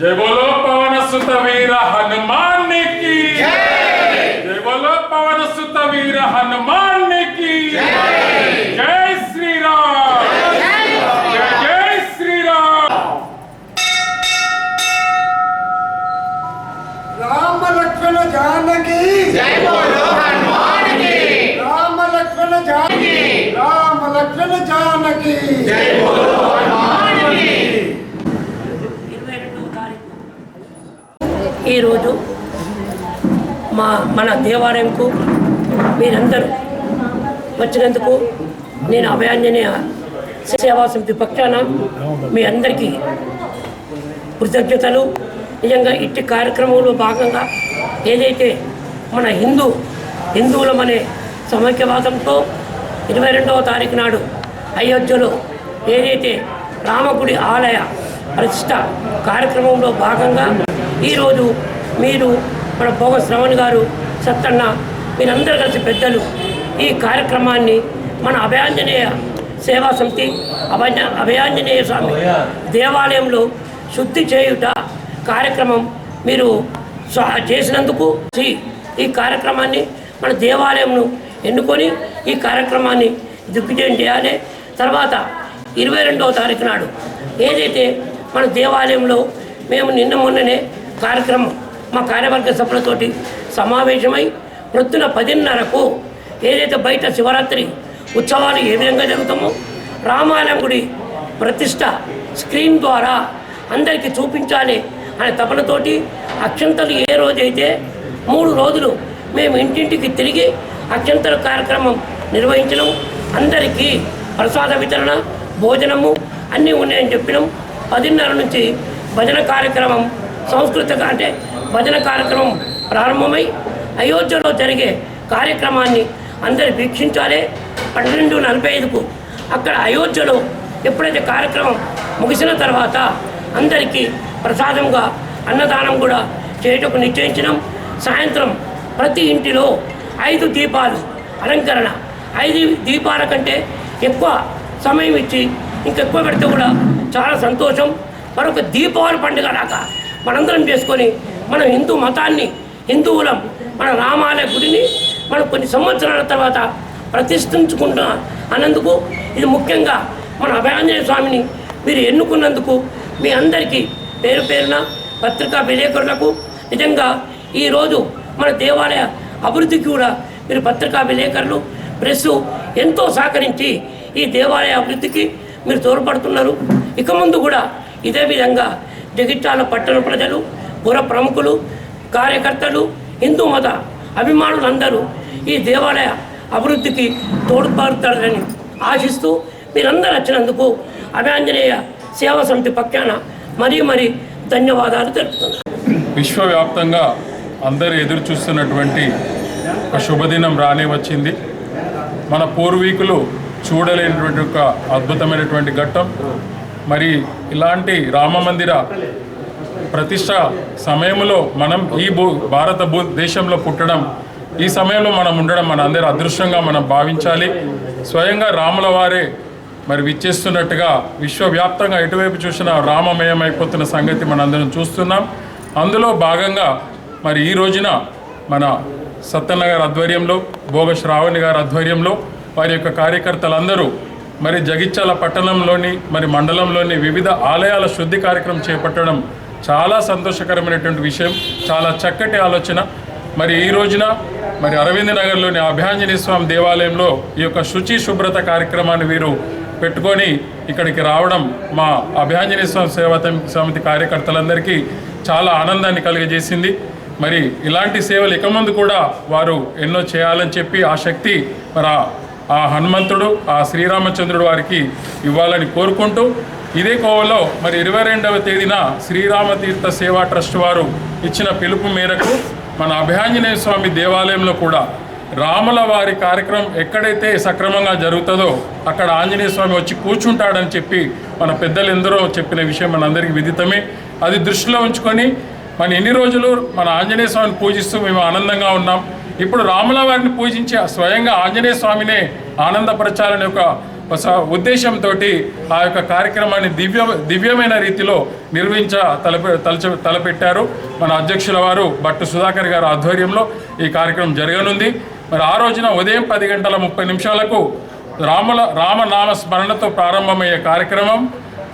జై బోలో పవన సుత వీర హనుమానికి జై బోలో పవన సుత వీర హనుమానికి జై శ్రీరామ్. జై శ్రీరామ్. రామ లక్ష్మణ జానకి. జై బోలో హనుమానికి. రామ లక్ష్మణ జానకి. రామ లక్ష్మణ జానకి. జై బోలో మన దేవాలయంకు మీరందరూ వచ్చినందుకు నేను అభయాంజనేయ సేవా సమితి పక్షాన మీ అందరికీ కృతజ్ఞతలు. నిజంగా ఇట్టి కార్యక్రమంలో భాగంగా ఏదైతే మన హిందూ హిందువులమనే సమైక్యవాదంతో ఇరవై రెండవ తారీఖు నాడు అయోధ్యలో ఏదైతే రామగుడి ఆలయ ప్రతిష్ట కార్యక్రమంలో భాగంగా ఈరోజు మీరు మన భోగ శ్రవణ్ గారు సత్తన్న మీరందరూ కలిసి పెద్దలు ఈ కార్యక్రమాన్ని మన అభయాంజనేయ సేవా సమితి అభయ అభయాంజనేయ స్వామి దేవాలయంలో శుద్ధి చేయుట కార్యక్రమం మీరు చేసినందుకు ఈ కార్యక్రమాన్ని మన దేవాలయంను ఎన్నుకొని ఈ కార్యక్రమాన్ని దిగ్విజయం చేయాలి. తర్వాత ఇరవై రెండవ తారీఖు నాడు ఏదైతే మన దేవాలయంలో మేము నిన్న మొన్ననే కార్యక్రమం మా కార్యవర్గ సభ్యులతోటి సమావేశమై ప్రొద్దున పదిన్నరకు ఏదైతే బయట శివరాత్రి ఉత్సవాలు ఏ విధంగా జరుగుతామో రామాలయం గుడి ప్రతిష్ట స్క్రీన్ ద్వారా అందరికీ చూపించాలి అనే తపనతోటి అక్షంతలు ఏ రోజైతే మూడు రోజులు మేము ఇంటింటికి తిరిగి అక్షంతల కార్యక్రమం నిర్వహించడం అందరికీ ప్రసాద వితరణ భోజనము అన్నీ ఉన్నాయని చెప్పినాం. పదిన్నర నుంచి భజన కార్యక్రమం సంస్కృత అంటే భజన కార్యక్రమం ప్రారంభమై అయోధ్యలో జరిగే కార్యక్రమాన్ని అందరు వీక్షించాలి. పన్నెండు నలభై ఐదుకు అక్కడ అయోధ్యలో ఎప్పుడైతే కార్యక్రమం ముగిసిన తర్వాత అందరికీ ప్రసాదంగా అన్నదానం కూడా చేయటకు నిశ్చయించడం సాయంత్రం ప్రతి ఇంటిలో ఐదు దీపాలు అలంకరణ ఐదు దీపాల కంటే ఎక్కువ సమయం ఇచ్చి ఇంకెక్కువ పెడితే కూడా చాలా సంతోషం. మరొక దీపావళి పండుగ రాక మనందరం చేసుకొని మన హిందూ మతాన్ని హిందువులం మన రామాలయ గుడిని మనం కొన్ని సంవత్సరాల తర్వాత ప్రతిష్ఠించుకుంటున్నా అన్నందుకు ఇది ముఖ్యంగా మన అభయాంజనేయ స్వామిని మీరు ఎన్నుకున్నందుకు మీ అందరికీ పేరు పేరున పత్రికా విలేకరులకు నిజంగా ఈరోజు మన దేవాలయ అభివృద్ధికి కూడా మీరు పత్రికా విలేకరులు ప్రెస్ ఎంతో సహకరించి ఈ దేవాలయ అభివృద్ధికి మీరు తోడ్పడుతున్నారు. ఇక ముందు కూడా ఇదే విధంగా జగిత్యాల పట్టణ ప్రజలు పుర ప్రముఖులు కార్యకర్తలు హిందూ మత అభిమానులందరూ ఈ దేవాలయ అభివృద్ధికి తోడ్పడతారని ఆశిస్తూ మీరందరూ వచ్చినందుకు అభ్యాంజనేయ సేవా సమితి పక్షాన మరీ మరీ ధన్యవాదాలు తెలుపుతున్నాను. విశ్వవ్యాప్తంగా అందరూ ఎదురు చూస్తున్నటువంటి ఒక శుభదినం రానే వచ్చింది. మన పూర్వీకులు చూడలేనటువంటి ఒక అద్భుతమైనటువంటి ఘట్టం. మరి ఇలాంటి రామ మందిర ప్రతిష్ట సమయంలో మనం ఈ భూ భారత భూ దేశంలో పుట్టడం ఈ సమయంలో మనం ఉండడం మన అందరి అదృష్టంగా మనం భావించాలి. స్వయంగా రాముల వారే మరి విచ్చేస్తున్నట్టుగా విశ్వవ్యాప్తంగా ఎటువైపు చూసినా రామమయమైపోతున్న సంగతి సంగతి మనందరం చూస్తున్నాం. అందులో భాగంగా మరి ఈ రోజున మన సత్యన్న గారి ఆధ్వర్యంలో భోగ శ్రావణి గారి ఆధ్వర్యంలో వారి యొక్క కార్యకర్తలందరూ మరి జగిత్యాల పట్టణంలోని మరి మండలంలోని వివిధ ఆలయాల శుద్ధి కార్యక్రమం చేపట్టడం చాలా సంతోషకరమైనటువంటి విషయం చాలా చక్కటి ఆలోచన. మరి ఈ రోజున మరి అరవింద్ నగర్లోని అభయాంజనేయ స్వామి దేవాలయంలో ఈ యొక్క శుచి శుభ్రత కార్యక్రమాన్ని వీరు పెట్టుకొని ఇక్కడికి రావడం మా అభయాంజనేయ స్వామి సేవా సమితి కార్యకర్తలందరికీ చాలా ఆనందాన్ని కలిగజేసింది. మరి ఇలాంటి సేవలు ఇక ముందు కూడా వారు ఎన్నో చేయాలని చెప్పి ఆ శక్తి మరి ఆ- హనుమంతుడు ఆ శ్రీరామచంద్రుడు వారికి ఇవ్వాలని కోరుకుంటూ ఇదే కోవలో మరి ఇరవై రెండవ తేదీన శ్రీరామతీర్థ సేవా ట్రస్ట్ వారు ఇచ్చిన పిలుపు మేరకు మన అభయాంజనేయ స్వామి దేవాలయంలో కూడా రాముల వారి కార్యక్రమం ఎక్కడైతే సక్రమంగా జరుగుతుందో అక్కడ ఆంజనేయ స్వామి వచ్చి కూర్చుంటాడని చెప్పి మన పెద్దలు ఎందరో చెప్పిన విషయం మనందరికీ విదితమే. అది దృష్టిలో ఉంచుకొని మన ఎన్ని రోజులు మన ఆంజనేయ స్వామిని పూజిస్తూ మేము ఆనందంగా ఉన్నాం. ఇప్పుడు రాముల వారిని పూజించే స్వయంగా ఆంజనేయ స్వామినే ఆనందపరచాలనే ఒక ఉద్దేశంతో ఆ యొక్క కార్యక్రమాన్ని దివ్య దివ్యమైన రీతిలో నిర్వహించ తలపె తలచ తలపెట్టారు. మన అధ్యక్షుల వారు బట్టు సుధాకర్ గారు ఆధ్వర్యంలో ఈ కార్యక్రమం జరగనుంది. మరి ఆ రోజున ఉదయం పది గంటల ముప్పై నిమిషాలకు రాముల రామనామ స్మరణతో ప్రారంభమయ్యే కార్యక్రమం.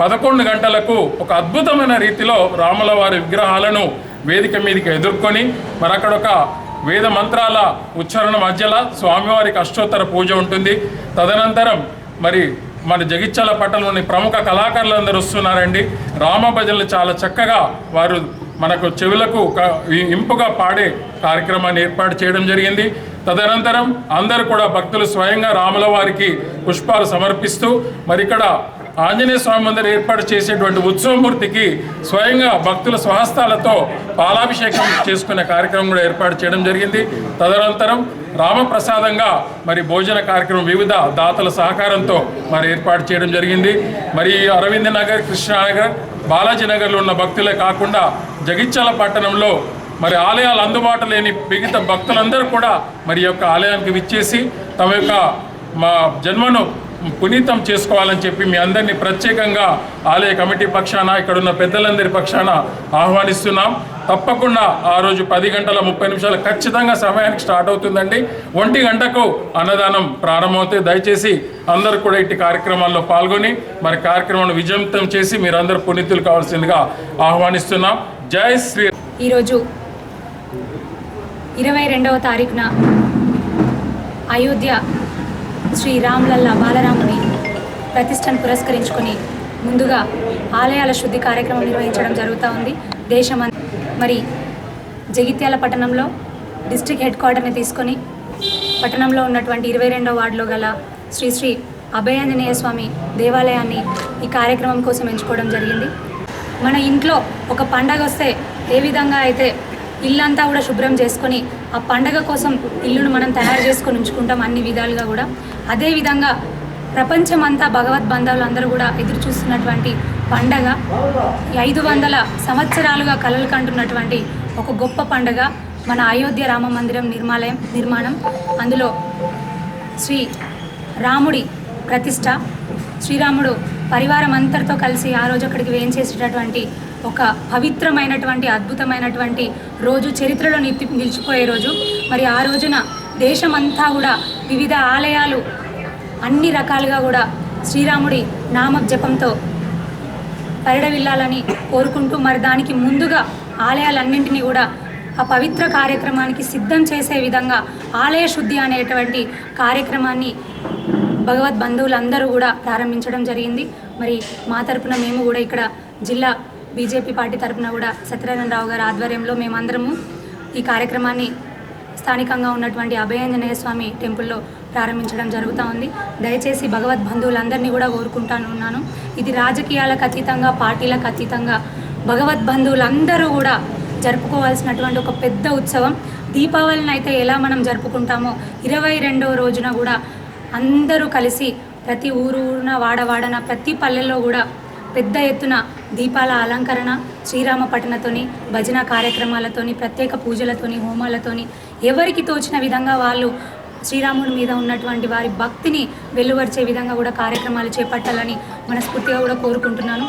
పదకొండు గంటలకు ఒక అద్భుతమైన రీతిలో రాముల వారి విగ్రహాలను వేదిక మీదకి ఎదుర్కొని మరి అక్కడ ఒక వేద మంత్రాల ఉచ్చారణ మధ్యలో స్వామివారికి అష్టోత్తర పూజ ఉంటుంది. తదనంతరం మరి మన జగిత్యాల పట్టణంలోని ప్రముఖ కళాకారులందరూ వస్తున్నారండి. రామ భజనలు చాలా చక్కగా వారు మనకు చెవులకు ఇంపుగా పాడే కార్యక్రమాన్ని ఏర్పాటు చేయడం జరిగింది. తదనంతరం అందరూ కూడా భక్తులు స్వయంగా రాముల వారికి పుష్పాలు సమర్పిస్తూ మరి ఇక్కడ ఆంజనేయ స్వామి మందిర ఏర్పాటు చేసేటువంటి ఉత్సవమూర్తికి స్వయంగా భక్తుల స్వహస్తాలతో పాలాభిషేకం చేసుకునే కార్యక్రమం కూడా ఏర్పాటు చేయడం జరిగింది. తదనంతరం రామప్రసాదంగా మరి భోజన కార్యక్రమం వివిధ దాతల సహకారంతో మరి ఏర్పాటు చేయడం జరిగింది. మరి అరవింద్ నగర్ కృష్ణానగర్ బాలాజీ నగర్లో ఉన్న భక్తులే కాకుండా జగిత్యాల పట్టణంలో మరి ఆలయాలు అందుబాటు లేని మిగతా భక్తులందరూ కూడా మరి యొక్క ఆలయానికి విచ్చేసి తమ యొక్క మా జన్మను పునీతం చేసుకోవాలని చెప్పి మీ అందరినీ ప్రత్యేకంగా ఆలయ కమిటీ పక్షాన ఇక్కడ ఉన్న పెద్దలందరి పక్షాన ఆహ్వానిస్తున్నాం. తప్పకుండా ఆ రోజు పది గంటల ముప్పై నిమిషాలు ఖచ్చితంగా సమయానికి స్టార్ట్ అవుతుందండి. ఒంటి గంటకు అన్నదానం ప్రారంభమవుతుంది. దయచేసి అందరూ కూడా ఇట్టి కార్యక్రమాల్లో పాల్గొని మరి కార్యక్రమాన్ని విజయంతం చేసి మీరందరూ పునీతులు కావాల్సిందిగా ఆహ్వానిస్తున్నాం. జై శ్రీ ఈరోజు ఇరవై రెండవ తారీఖున అయోధ్య శ్రీ రామ్లల్లా బాలరాముని ప్రతిష్టను పురస్కరించుకొని ముందుగా ఆలయాల శుద్ధి కార్యక్రమం నిర్వహించడం జరుగుతూ ఉంది. దేశం మరి జగిత్యాల పట్టణంలో డిస్టిక్ హెడ్ క్వార్టర్ని తీసుకొని పట్టణంలో ఉన్నటువంటి ఇరవై రెండవ వార్డులో గల శ్రీ శ్రీ అభయాంజనేయ స్వామి దేవాలయాన్ని ఈ కార్యక్రమం కోసం ఎంచుకోవడం జరిగింది. మన ఇంట్లో ఒక పండగ వస్తే ఏ విధంగా అయితే ఇల్లంతా కూడా శుభ్రం చేసుకొని ఆ పండగ కోసం ఇల్లును మనం తయారు చేసుకొని ఉంచుకుంటాం అన్ని విధాలుగా కూడా. అదేవిధంగా ప్రపంచమంతా భగవద్ బంధువులు అందరూ కూడా ఎదురు చూస్తున్నటువంటి పండగ ఐదు వందల సంవత్సరాలుగా కలలు కంటున్నటువంటి ఒక గొప్ప పండగ మన అయోధ్య రామ మందిరం నిర్మాలయం నిర్మాణం. అందులో శ్రీ రాముడి ప్రతిష్ట శ్రీరాముడు పరివారం అంతటితో కలిసి ఆ రోజు అక్కడికి వేయించేసేటటువంటి ఒక పవిత్రమైనటువంటి అద్భుతమైనటువంటి రోజు చరిత్రలో నిలిపి నిలిచిపోయే రోజు. మరి ఆ రోజున దేశమంతా కూడా వివిధ ఆలయాలు అన్ని రకాలుగా కూడా శ్రీరాముడి నామ జపంతో పరిడవిల్లాలని కోరుకుంటూ మరి దానికి ముందుగా ఆలయాలన్నింటినీ కూడా ఆ పవిత్ర కార్యక్రమానికి సిద్ధం చేసే విధంగా ఆలయ శుద్ధి అనేటువంటి కార్యక్రమాన్ని భగవద్ బంధువులందరూ కూడా ప్రారంభించడం జరిగింది. మరి మా తరపున మేము కూడా ఇక్కడ జిల్లా బీజేపీ పార్టీ తరపున కూడా సత్యనారాయణరావు గారి ఆధ్వర్యంలో మేమందరము ఈ కార్యక్రమాన్ని స్థానికంగా ఉన్నటువంటి అభయాంజనేయ స్వామి టెంపుల్లో ప్రారంభించడం జరుగుతూ ఉంది. దయచేసి భగవద్ బంధువులందరినీ కూడా కోరుకుంటాను ఉన్నాను. ఇది రాజకీయాలకు అతీతంగా పార్టీలకు అతీతంగా భగవద్ బంధువులందరూ కూడా జరుపుకోవాల్సినటువంటి ఒక పెద్ద ఉత్సవం. దీపావళిని అయితే ఎలా మనం జరుపుకుంటామో ఇరవై రెండవ రోజున కూడా అందరూ కలిసి ప్రతి ఊరు ఊరున వాడవాడన ప్రతి పల్లెల్లో కూడా పెద్ద ఎత్తున దీపాల అలంకరణ శ్రీరామ పఠనతోని భజన కార్యక్రమాలతోని ప్రత్యేక పూజలతోని హోమాలతోని ఎవరికి తోచిన విధంగా వాళ్ళు శ్రీరాముడి మీద ఉన్నటువంటి వారి భక్తిని వెలువరిచే విధంగా కూడా కార్యక్రమాలు చేపట్టాలని మనస్ఫూర్తిగా కూడా కోరుకుంటున్నాను.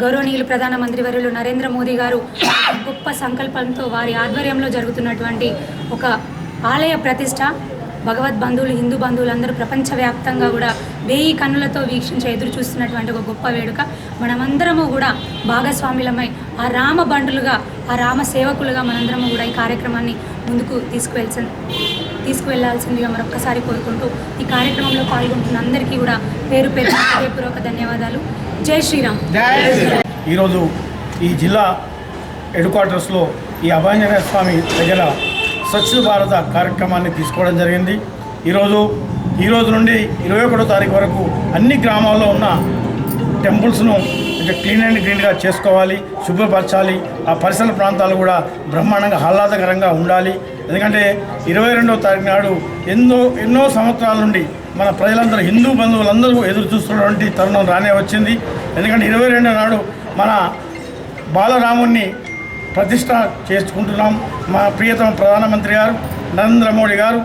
గౌరవనీయులు ప్రధానమంత్రి వర్యులు నరేంద్ర మోదీ గారు గొప్ప సంకల్పంతో వారి ఆధ్వర్యంలో జరుగుతున్నటువంటి ఒక ఆలయ ప్రతిష్ట భగవద్ బంధువులు హిందూ బంధువులందరూ ప్రపంచవ్యాప్తంగా కూడా వేయి కన్నులతో వీక్షించి ఎదురు చూస్తున్నటువంటి ఒక గొప్ప వేడుక. మనమందరము కూడా భాగస్వాములమై ఆ రామ బండులుగా ఆ రామ సేవకులుగా మనందరము కూడా ఈ కార్యక్రమాన్ని ముందుకు తీసుకువెళ్స తీసుకువెళ్ళాల్సిందిగా మరొక్కసారి కోరుకుంటూ ఈ కార్యక్రమంలో పాల్గొంటున్న అందరికీ కూడా పేరు పేరు హృదయపూర్వక ధన్యవాదాలు. జై శ్రీరామ్. ఈరోజు ఈ జిల్లా హెడ్ క్వార్టర్స్లో ఈ అభయంజన స్వామి ప్రజల స్వచ్ఛ భారత కార్యక్రమాన్ని తీసుకోవడం జరిగింది. ఈరోజు ఈ రోజు నుండి ఇరవై ఒకటో తారీఖు వరకు అన్ని గ్రామాల్లో ఉన్న టెంపుల్స్ను అంటే క్లీన్ అండ్ గ్రీన్గా చేసుకోవాలి శుభ్రపరచాలి. ఆ పరిసర ప్రాంతాలు కూడా బ్రహ్మాండంగా ఆహ్లాదకరంగా ఉండాలి. ఎందుకంటే ఇరవై రెండవ తారీఖు నాడు ఎన్నో ఎన్నో సంవత్సరాల నుండి మన ప్రజలందరూ హిందూ బంధువులందరూ ఎదురు చూస్తున్నటువంటి తరుణం రానే వచ్చింది. ఎందుకంటే ఇరవై రెండో నాడు మన బాలరాముణ్ణి ప్రతిష్ట చేసుకుంటున్నాం. మా ప్రియతమ ప్రధానమంత్రి గారు నరేంద్ర మోడీ గారు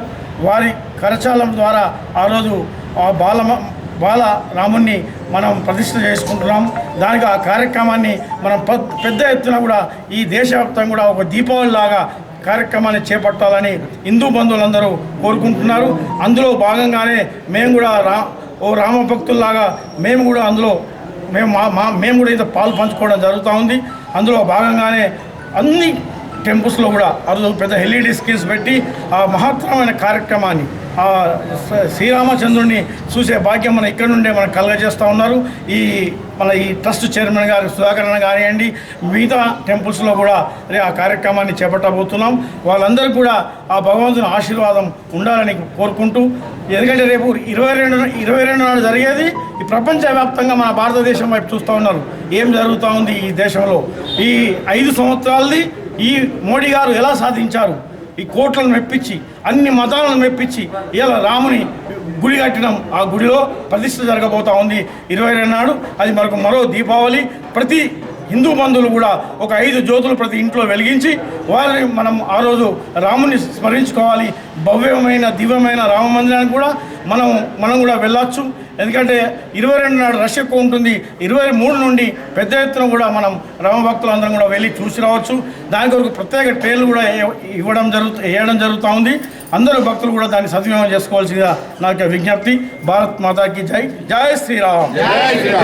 వారి కరచాలం ద్వారా ఆ రోజు ఆ బాల బాల రాముణ్ణి మనం ప్రతిష్ట చేసుకుంటున్నాం. దానికి ఆ కార్యక్రమాన్ని మనం పెద్ద పెద్ద ఎత్తున కూడా ఈ దేశవ్యాప్తంగా కూడా ఒక దీపావళిలాగా కార్యక్రమాన్ని చేపట్టాలని హిందూ బంధువులందరూ కోరుకుంటున్నారు. అందులో భాగంగానే మేము కూడా రా ఓ రామభక్తుల్లాగా మేము కూడా అందులో మేము మా మా మేము కూడా ఇంత పాలు పంచుకోవడం జరుగుతూ ఉంది. అందులో భాగంగానే అన్ని టెంపుల్స్లో కూడా ఆ రోజు పెద్ద ఎల్ఈడి స్క్రీన్స్ పెట్టి ఆ మహత్తరమైన కార్యక్రమాన్ని ఆ శ్రీరామచంద్రుడిని చూసే భాగ్యం మన ఇక్కడ నుండే మనకు కలగజేస్తూ ఉన్నారు. ఈ మన ఈ ట్రస్ట్ చైర్మన్ గారు సుధాకరణ కానివ్వండి మిగతా టెంపుల్స్లో కూడా ఆ కార్యక్రమాన్ని చేపట్టబోతున్నాం. వాళ్ళందరూ కూడా ఆ భగవంతుని ఆశీర్వాదం ఉండాలని కోరుకుంటూ ఎందుకంటే రేపు ఇరవై రెండు ఇరవై రెండు నాడు జరిగేది ఈ ప్రపంచవ్యాప్తంగా మన భారతదేశం వైపు చూస్తూ ఉన్నారు. ఏం జరుగుతూ ఉంది ఈ దేశంలో? ఈ ఐదు సంవత్సరాలది ఈ మోడీ గారు ఎలా సాధించారు? ఈ కోట్లను మెప్పించి అన్ని మతాలను మెప్పించి ఇలా రాముని గుడి కట్టినాం ఆ గుడిలో ప్రతిష్ట జరగబోతా ఉంది. ఇరవై రెండు నాడు అది మనకు మరో దీపావళి. ప్రతి హిందూ బంధువులు కూడా ఒక ఐదు జ్యోతులు ప్రతి ఇంట్లో వెలిగించి వారిని మనం ఆ రోజు రాముని స్మరించుకోవాలి. భవ్యమైన దివ్యమైన రామ మందిరానికి కూడా మనం మనం కూడా వెళ్ళొచ్చు. ఎందుకంటే ఇరవై రెండు నాడు రష్ ఎక్కువ ఉంటుంది. ఇరవై మూడు నుండి పెద్ద ఎత్తున కూడా మనం రామభక్తులందరం కూడా వెళ్ళి చూసి రావచ్చు. దాని కొరకు ప్రత్యేక ట్రైన్లు కూడా ఇవ్వడం జరుగుతూ వేయడం జరుగుతూ ఉంది. అందరూ భక్తులు కూడా దాన్ని సద్వినియోగం చేసుకోవాల్సిందిగా నాకు విజ్ఞప్తి. భారత్ మాతాకి జై. జై శ్రీరామ్.